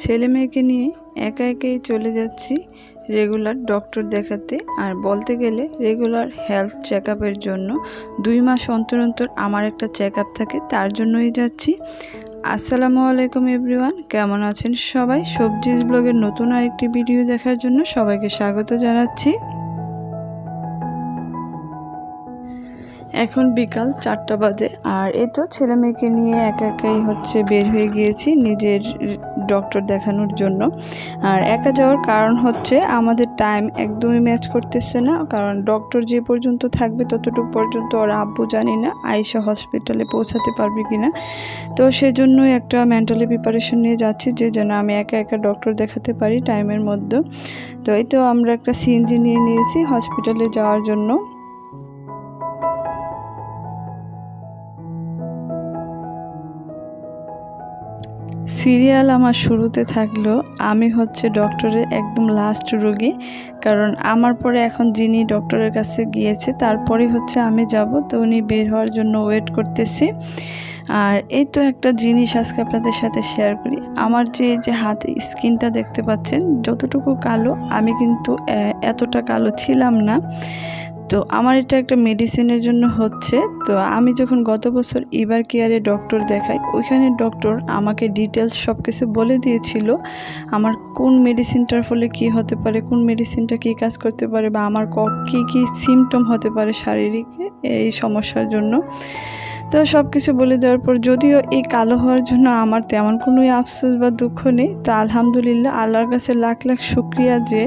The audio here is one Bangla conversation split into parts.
ছেলে মেয়েকে নিয়ে একা একাই চলে যাচ্ছি রেগুলার ডক্টর দেখাতে। আর বলতে গেলে রেগুলার হেলথ চেক জন্য দুই মাস অন্তর অন্তর আমার একটা চেক থাকে, তার জন্যই যাচ্ছি। আসসালামু আলাইকুম এভরিওয়ান, কেমন আছেন সবাই? সবজিজ ব্লগের নতুন আরেকটি ভিডিও দেখার জন্য সবাইকে স্বাগত জানাচ্ছি। এখন বিকাল চারটা বাজে। আর এই তো ছেলে মেয়েকে নিয়ে একা একাই হচ্ছে বের হয়ে গিয়েছি নিজের ডক্টর দেখানোর জন্য। আর একা যাওয়ার কারণ হচ্ছে আমাদের টাইম একদমই ম্যাচ করতেছে না, কারণ ডক্টর যে পর্যন্ত থাকবে ততটুকু পর্যন্ত ওর আব্বু জানি না আইসা হসপিটালে পৌঁছাতে পারবে কি না তো সেজন্যই একটা মেন্টালি প্রিপারেশন নিয়ে যাচ্ছি যে যেন আমি একা একা ডক্টর দেখাতে পারি টাইমের মধ্যে। তো এই তো আমরা একটা সিএনজি নিয়ে নিয়েছি হসপিটালে যাওয়ার জন্য। সিরিয়াল আমার শুরুতে থাকল, আমি হচ্ছে ডক্টরের একদম লাস্ট রোগী। কারণ আমার পরে এখন যিনি ডক্টরের কাছে গিয়েছে, তারপরে হচ্ছে আমি যাব, তো উনি বের হওয়ার জন্য ওয়েট করতেছি। আর এই তো একটা জিনিস আজকে আপনাদের সাথে শেয়ার করি। আমার যে যে হাতে স্কিনটা দেখতে পাচ্ছেন, যতটুকু কালো, আমি কিন্তু এতটা কালো ছিলাম না। তো আমার এটা একটা মেডিসিনের জন্য হচ্ছে। তো আমি যখন গত বছর ইবার কেয়ারে ডক্টর দেখাই, ওইখানে ডক্টর আমাকে ডিটেলস সব কিছু বলে দিয়েছিল, আমার কোন মেডিসিনটার ফলে কি হতে পারে, কোন মেডিসিনটা কি কাজ করতে পারে বা আমার কী কী সিমটম হতে পারে শারীরিক এই সমস্যার জন্য। তো সব কিছু বলে দেওয়ার পর যদিও এই কালো হওয়ার জন্য আমার তেমন কোনোই আফসোস বা দুঃখ নেই। তো আলহামদুলিল্লাহ আল্লাহর কাছে লাখ লাখ শুক্রিয়া যে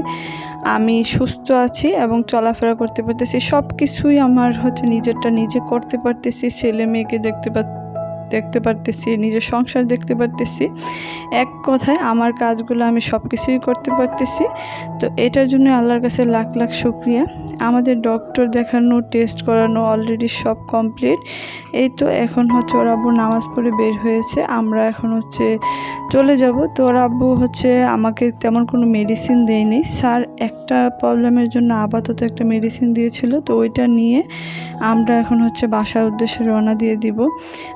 আমি সুস্থ আছি এবং চলাফেরা করতে পারতেছি। সব কিছুই আমার হচ্ছে নিজেরটা নিজে করতে পারতেছি। ছেলে মেয়েকে দেখতে পাচ্ছি দেখতে পারতেছি, নিজের সংসার দেখতে পারতেছি। এক কথায় আমার কাজগুলো আমি সব কিছুই করতে পারতেছি। তো এটার জন্য আল্লাহর কাছে লাখ লাখ শুক্রিয়া। আমাদের ডক্টর দেখানো টেস্ট করানো অলরেডি সব কমপ্লিট এই তো এখন হচ্ছে ওর আব্বু নামাজ পড়ে বের হয়েছে। আমরা এখন হচ্ছে চলে যাব। তো ওর আব্বু হচ্ছে আমাকে তেমন কোনো মেডিসিন দেয়নি। স্যার একটা প্রবলেমের জন্য আপাতত একটা মেডিসিন দিয়েছিল। তো ওইটা নিয়ে আমরা এখন হচ্ছে বাসার উদ্দেশ্যে রওনা দিয়ে দিব।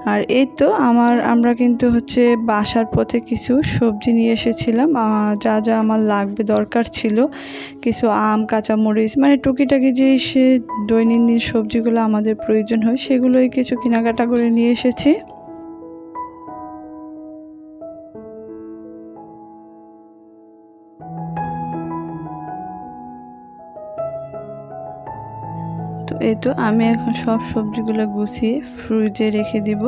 আর এই তো আমার, আমরা কিন্তু হচ্ছে বাসার পথে কিছু সবজি নিয়ে এসেছিলাম। যা যা আমার লাগবে দরকার ছিল। কিছু আম, কাঁচামরিচ মানে টুকিটাকি যে সে দৈনন্দিন সবজিগুলো আমাদের প্রয়োজন হয়, সেগুলোই কিছু কেনাকাটা করে নিয়ে এসেছি। এই তো আমি এখন সব সবজিগুলো গুছিয়ে ফ্রিজে রেখে দিব।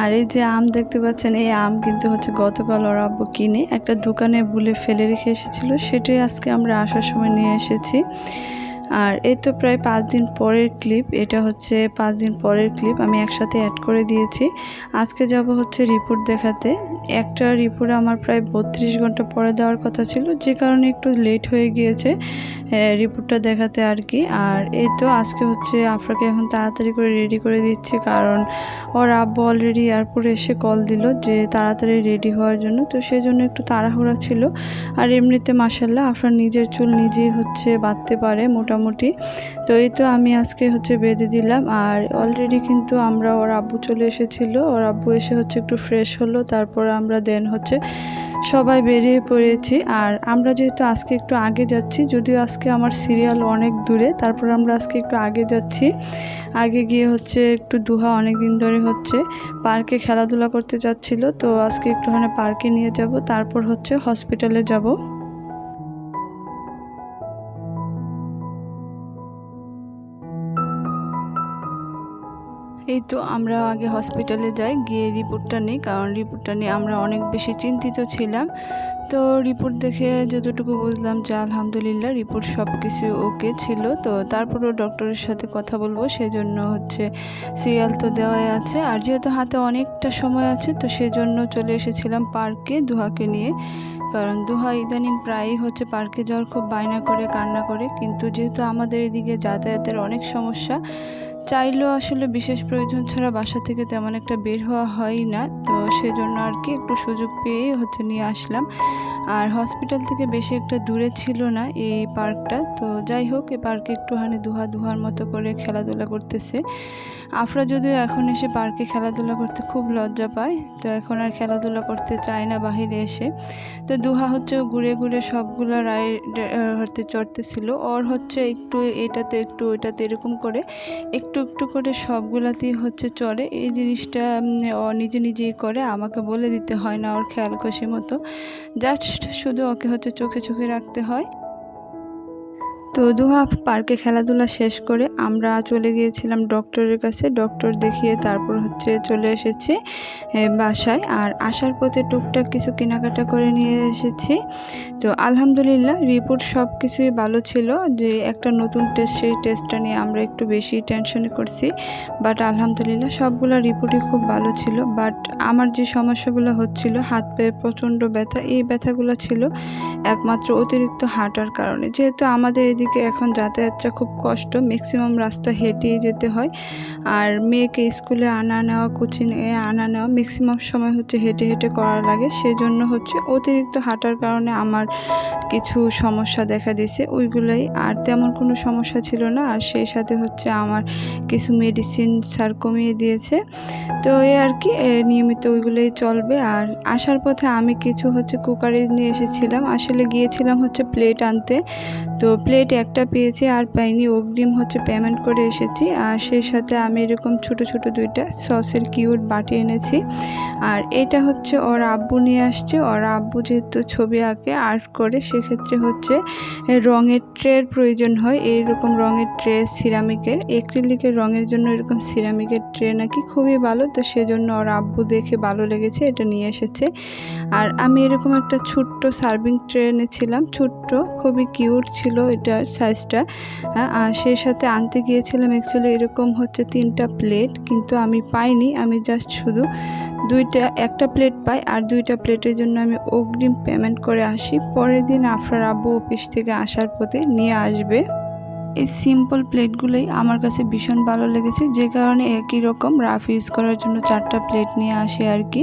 আর এই যে আম দেখতে পাচ্ছেন, এই আম কিন্তু হচ্ছে গতকাল ওর আব্বু কিনে একটা দোকানে বুলে ফেলে রেখে এসেছিল। সেটাই আজকে আমরা আসার সময় নিয়ে এসেছি। আর এই তো প্রায় পাঁচ দিন পরের ক্লিপ এটা হচ্ছে পাঁচ দিন পরের ক্লিপ আমি একসাথে অ্যাড করে দিয়েছি। আজকে যাব হচ্ছে রিপোর্ট দেখাতে। একটা রিপোর্ট আমার প্রায় বত্রিশ ঘণ্টা পরে দেওয়ার কথা ছিল, যে কারণে একটু লেট হয়ে গিয়েছে রিপোর্টটা দেখাতে আর কি। আর এই তো আজকে হচ্ছে আফরাকে এখন তাড়াতাড়ি করে রেডি করে দিচ্ছি, কারণ ওর আব্বু অলরেডি এয়ারপোর্টে এসে কল দিল যে তাড়াতাড়ি রেডি হওয়ার জন্য, তো সেই জন্য একটু তাড়াহুড়া ছিল। আর এমনিতে মাসাল্লাহ আফরা নিজের চুল নিজেই হচ্ছে বাঁধতে পারে, মোটামুটি তো এই তো আমি আজকে হচ্ছে বেঁধে দিলাম। আর অলরেডি কিন্তু আমরা ওর আব্বু চলে এসেছিল। ওর আব্বু এসে হচ্ছে একটু ফ্রেশ হলো। তারপর আমরা দেন হচ্ছে সবাই বেরিয়ে পড়েছি। আর আমরা যেহেতু আজকে একটু আগে যাচ্ছি, যদিও আজকে আমার সিরিয়াল অনেক দূরে, তারপর আমরা আজকে একটু আগে যাচ্ছি। আগে গিয়ে হচ্ছে একটু দুহা অনেক দিন ধরে হচ্ছে পার্কে খেলাধুলা করতে যাচ্ছিল। তো আজকে একটুখানি পার্কে নিয়ে যাব। তারপর হচ্ছে হসপিটালে যাব। এই তো আমরা আগে হসপিটালে যাই, গিয়ে রিপোর্টটা নিই, কারণ রিপোর্টটা নিয়ে আমরা অনেক বেশি চিন্তিত ছিলাম। তো রিপোর্ট দেখে যতটুকু বুঝলাম যে আলহামদুলিল্লাহ রিপোর্ট সব কিছু ওকে ছিল। তো তারপরেও ডক্টরের সাথে কথা বলব, সেজন্য হচ্ছে সিরিয়াল তো দেওয়াই আছে। আর যেহেতু হাতে অনেকটা সময় আছে, তো সেজন্য চলে এসেছিলাম পার্কে দুহাকে নিয়ে। কারণ দুহা ইদানিং প্রায়ই হচ্ছে পার্কে যাওয়ার খুব বায়না করে, কান্না করে। কিন্তু যেহেতু আমাদের এদিকে যাতায়াতের অনেক সমস্যা চাইলেও আসলে বিশেষ প্রয়োজন ছাড়া বাসা থেকে তেমন একটা বের হওয়া হয় না। তো সেজন্য আর কি একটু সুযোগ পেয়েই হচ্ছে নিয়ে আসলাম। আর হসপিটাল থেকে বেশি একটা দূরে ছিল না এই পার্কটা। তো যাই হোক এই পার্কে একটুখানি দুহা দুহার মতো করে খেলাধুলা করতেছে। আফরা যদিও এখন এসে পার্কে খেলাধুলা করতে খুব লজ্জা পায়, তো এখন আর খেলাধুলা করতে চায় না বাহিরে এসে। তো দুহা হচ্ছে ঘুরে ঘুরে সবগুলো রাইড হতে চড়তেছিল। ওর হচ্ছে একটু এটাতে একটু ওইটাতে এরকম করে একটু একটু একটু করে সবগুলাতেই হচ্ছে চলে। এই জিনিসটা নিজে নিজেই করে, আমাকে বলে দিতে হয় না ওর খেয়াল খুশি মতো। জাস্ট শুধু ওকে হচ্ছে চোখে চোখে রাখতে হয়। তো দুহা পার্কে খেলাধুলা শেষ করে আমরা চলে গিয়েছিলাম ডক্টরের কাছে। ডক্টর দেখিয়ে তারপর হচ্ছে চলে এসেছি বাসায়। আর আসার পথে টুকটাক কিছু কেনাকাটা করে নিয়ে এসেছি। তো আলহামদুলিল্লাহ রিপোর্ট সব কিছুই ভালো ছিল যে একটা নতুন টেস্ট সেই টেস্টটা নিয়ে আমরা একটু বেশি টেনশনে করছি। বাট আলহামদুলিল্লাহ সবগুলো রিপোর্টই খুব ভালো ছিল। বাট আমার যে সমস্যাগুলো হচ্ছিল, হাত পায়ে প্রচণ্ড ব্যথা, এই ব্যথাগুলো ছিল একমাত্র অতিরিক্ত হাঁটার কারণে। যেহেতু আমাদের এদিকে এখন যাতায়াতটা খুব কষ্ট। ম্যাক্সিমাম রাস্তা হেঁটেই যেতে হয়। আর মেয়েকে স্কুলে আনা নেওয়া, কোচিং এ আনা নেওয়া ম্যাক্সিমাম সময় হচ্ছে হেঁটে হেঁটে করা লাগে। সেজন্য হচ্ছে অতিরিক্ত হাঁটার কারণে আমার কিছু সমস্যা দেখা দিয়েছে। ওইগুলোই আর তেমন কোনো সমস্যা ছিল না। আর সেই সাথে হচ্ছে আমার কিছু মেডিসিন স্যার কমিয়ে দিয়েছে। তো এই আর কি নিয়মিত ওইগুলোই চলবে। আর আসার পথে আমি কিছু হচ্ছে কুকারে নিয়ে এসেছিলাম। আসলে গিয়েছিলাম হচ্ছে প্লেট আনতে। তো প্লেট একটা পেয়েছি, আর পাইনি, অগ্রিম হচ্ছে পেমেন্ট করে এসেছি। আর সেই সাথে আমি এরকম ছোট ছোট দুইটা সসের কিউট বাটি এনেছি। আর এটা হচ্ছে ওর আব্বু নিয়ে আসছে। ওর আব্বু যেহেতু ছবি আঁকে আর্ট করে, সেক্ষেত্রে হচ্ছে রঙের ট্রের প্রয়োজন হয়। এইরকম রঙের ট্রে সিরামিকের এক্রিলিকের রঙের জন্য এরকম সিরামিকের ট্রে নাকি খুবই ভালো। তো সেজন্য ওর আব্বু দেখে ভালো লেগেছে, এটা নিয়ে এসেছে। আর আমি এরকম একটা ছোট্ট সার্ভিং ট্রে এনেছিলাম। ছোট্ট, খুবই কিউট ছিল। এটার সাইজটা আর সেই সাথে আনতে গিয়েছিলাম অ্যাকচুয়ালি এরকম হচ্ছে তিনটা প্লেট কিন্তু আমি পাইনি, আমি জাস্ট শুধু দুইটা, একটা প্লেট পাই আর দুইটা প্লেটের জন্য আমি অগ্রিম পেমেন্ট করে আসি। পরের দিন আফরার আব্বু অফিস থেকে আসার পথে নিয়ে আসবে। এই সিম্পল প্লেটগুলোই আমার কাছে ভীষণ ভালো লেগেছে, যে কারণে একই রকম রাফ ইউজ করার জন্য চারটা প্লেট নিয়ে আসি আর কি।